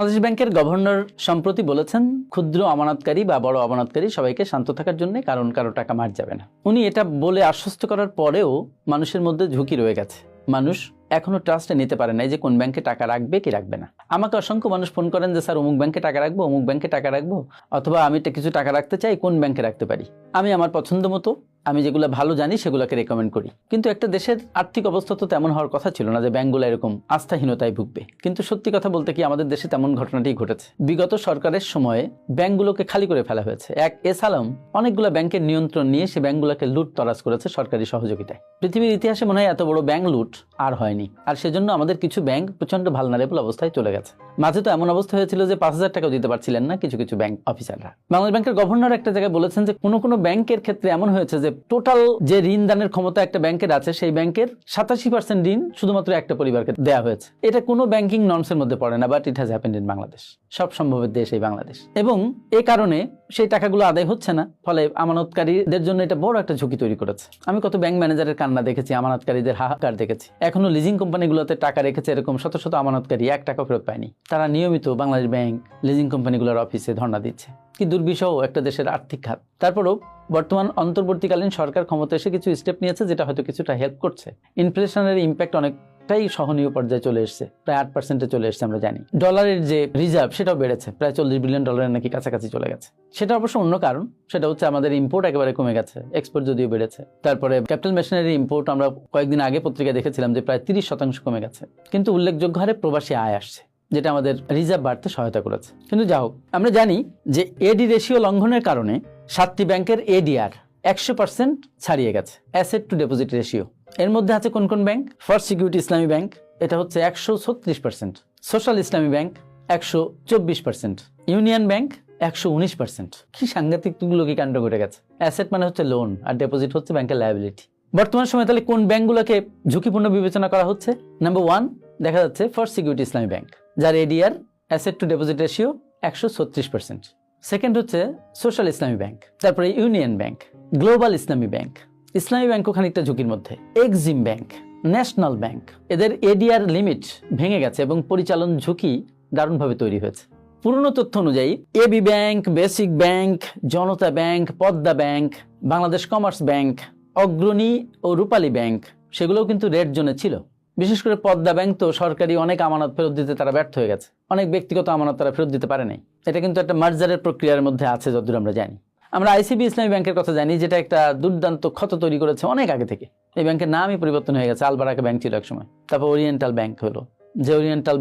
বাংলাদেশ ব্যাংকের গভর্নর সম্প্রতি বলেছেন, ক্ষুদ্র আমানতকারী বা বড় আমানতকারী সবাইকে শান্ত থাকার জন্য কারণ কারও টাকা মার যাবে না। উনি এটা বলে আশ্বস্ত করার পরেও মানুষের মধ্যে ঝুঁকি রয়ে গেছে। মানুষ এখনও ট্রাস্টে নিতে পারে নাই যে কোন ব্যাংকে টাকা রাখবে কি রাখবে না। আমাকে অসংখ্য মানুষ ফোন করেন যে, স্যার, অমুক ব্যাংকে টাকা রাখব, অমুক ব্যাংকে টাকা রাখব, অথবা আমি কিছু টাকা রাখতে চাই, কোন ব্যাংকে রাখতে পারি? আমি আমার পছন্দ মতো আমি যেগুলো ভালো জানি সেগুলোকে রেকমেন্ড করি। কিন্তু একটা দেশের আর্থিক অবস্থা তো তেমন হওয়ার কথা ছিল না যে ব্যাঙ্কগুলো এরকম আস্থাহীনতায় ভুগবে। কিন্তু সত্যি কথা বলতে কি আমাদের দেশে তেমন ঘটনাটি ঘটেছে। বিগত সরকারের সময়ে ব্যাঙ্কগুলোকে খালি করে ফেলা হয়েছে। এক এস আলম অনেকগুলো ব্যাংকের নিয়ন্ত্রণ নিয়ে সে ব্যাঙ্কগুলোকে লুট তরাজ করেছে সরকারি সহযোগিতায়। পৃথিবীর ইতিহাসে মনে হয় এত বড় ব্যাঙ্ক লুট আর হয়নি। আর সেজন্য আমাদের কিছু ব্যাংক প্রচণ্ড ভালনারেবল অবস্থায় চলে গেছে। মাঝে তো এমন অবস্থা হয়েছিল যে পাঁচ হাজার টাকাও দিতে পারছিলেন না কিছু কিছু ব্যাংক অফিসাররা। বাংলাদেশ ব্যাংকের গভর্নর একটা জায়গায় বলেছেন যে, কোনো কোনো ব্যাংকের ক্ষেত্রে এমন হয়েছে যে, টোটাল যে ঋণ দানের ক্ষমতা একটা ব্যাংকের আছে, সেই ব্যাংকের সাতাশি পার্সেন্ট ঋণ শুধুমাত্র একটা পরিবারকে দেওয়া হয়েছে। এটা কোনো ব্যাংকিং নর্মসের মধ্যে পড়ে না but it has happened in Bangladesh সব সম্ভবের দেশ এই বাংলাদেশ। এবং এ কারণে সেই টাকাগুলো আদায় হচ্ছে না, ফলে আমানতকারীদের জন্য এটা বড় একটা ঝুঁকি তৈরি করেছে। আমি কত ব্যাংক ম্যানেজারের কান্না দেখেছি, আমানতকারীদের হাহাকার দেখেছি। এখনও লিজিং কোম্পানিগুলোতে টাকা রেখেছে এরকম শত শত আমানতকারী, এক টাকা ফেরত পায়নি। তারা নিয়মিত বাংলাদেশ ব্যাংক লিজিং কোম্পানিগুলোর অফিসে ধর্ণা দিচ্ছে। কি দুর্বিষহ একটা দেশের আর্থিক খাত তারপরেও বর্তমান অন্তর্বর্তীকালীন সরকার ক্ষমতা এসে কিছু স্টেপ নিয়েছে, যেটা হয়তো কিছুটা হেল্প করছে। ইনফ্লেশনের ইম্প্যাক্ট অনেকটাই সহনীয় পর্যায়ে চলে এসেছে, প্রায় আট পার্সেন্টে চলে এসেছে আমরা জানি। ডলারের যে রিজার্ভ সেটাও বেড়েছে, প্রায় চল্লিশ বিলিয়ন ডলারের নাকি কাছাকাছি চলে গেছে। সেটা অবশ্য অন্য কারণ, সেটা হচ্ছে আমাদের ইম্পোর্ট একেবারে কমে গেছে এক্সপোর্ট যদিও বেড়েছে। তারপরে ক্যাপিটাল মেশিনারি ইম্পোর্ট আমরা কয়েকদিন আগে পত্রিকায় দেখেছিলাম যে প্রায় তিরিশ শতাংশ কমে গেছে। কিন্তু উল্লেখযোগ্য হারে প্রবাসী আয় আসছে, যেটা আমাদের রিজার্ভ বাড়তে সহায়তা করেছে। কিন্তু যা হোক, আমরা জানি যে এডি রেশিও লঙ্ঘনের কারণে সাতটি ব্যাংকের এডিআর একশো পার্সেন্ট ছাড়িয়ে গেছে। অ্যাসেট টু ডিপোজিট রেশিও এর মধ্যে আছে কোন কোন bank first security Islami bank এটা হচ্ছে একশো ছত্রিশ পার্সেন্ট সোশ্যাল ইসলামী ব্যাংক একশো চব্বিশ পার্সেন্ট ইউনিয়ন ব্যাংক একশো উনিশ পার্সেন্ট কি সাংঘাতিক কি কাণ্ড ঘটে গেছে। অ্যাসেট মানে হচ্ছে লোন আর ডিপোজিট হচ্ছে ব্যাংকের লায়াবিলিটি বর্তমান সময়ে তাহলে কোন ব্যাংকগুলোকে ঝুঁকিপূর্ণ বিবেচনা করা হচ্ছে? নাম্বার ওয়ান দেখা যাচ্ছে ফার্স্ট সিকিউরিটি ইসলামী ব্যাংক যার ADR asset to deposit ratio একশো ছত্রিশ পার্সেন্ট সেকেন্ড হচ্ছে সোশ্যাল ইসলামী ব্যাংক তারপরে union bank global Islami bank Islami ব্যাংকও খানিকটা ঝুঁকির মধ্যে। এক্সিম ব্যাংক ন্যাশনাল ব্যাংক এদের এডিআর লিমিট ভেঙে গেছে এবং পরিচালন ঝুঁকি দারুণভাবে তৈরি হয়েছে। পুরনো তথ্য অনুযায়ী AB bank basic bank Janata bank Padma bank Bangladesh commerce bank Agrani ও রূপালী ব্যাংক সেগুলোও কিন্তু রেড জোনে ছিল। বিশেষ করে পদ্মা ব্যাংক তো সরকারি অনেক আমানত ফেরত দিতে তারা ব্যর্থ হয়ে গেছে। অনেক ব্যক্তিগত আমানত তারা ফেরত দিতে পারে নাই। এটা কিন্তু একটা মার্জারের প্রক্রিয়ার মধ্যে আছে, যতদূর আমরা জানি। আমরা আইসিবি ইসলামী ব্যাংকের কথা জানি, যেটা একটা দুর্দান্ত ক্ষত তৈরি করেছে অনেক আগে থেকে। এই ব্যাংকের নামই পরিবর্তন হয়ে গেছে, আলবারাকা ব্যাংক ছিল এক সময়। তারপর ওরিয়েন্টাল ব্যাংক হলো। যে ওরিয়েন্টাল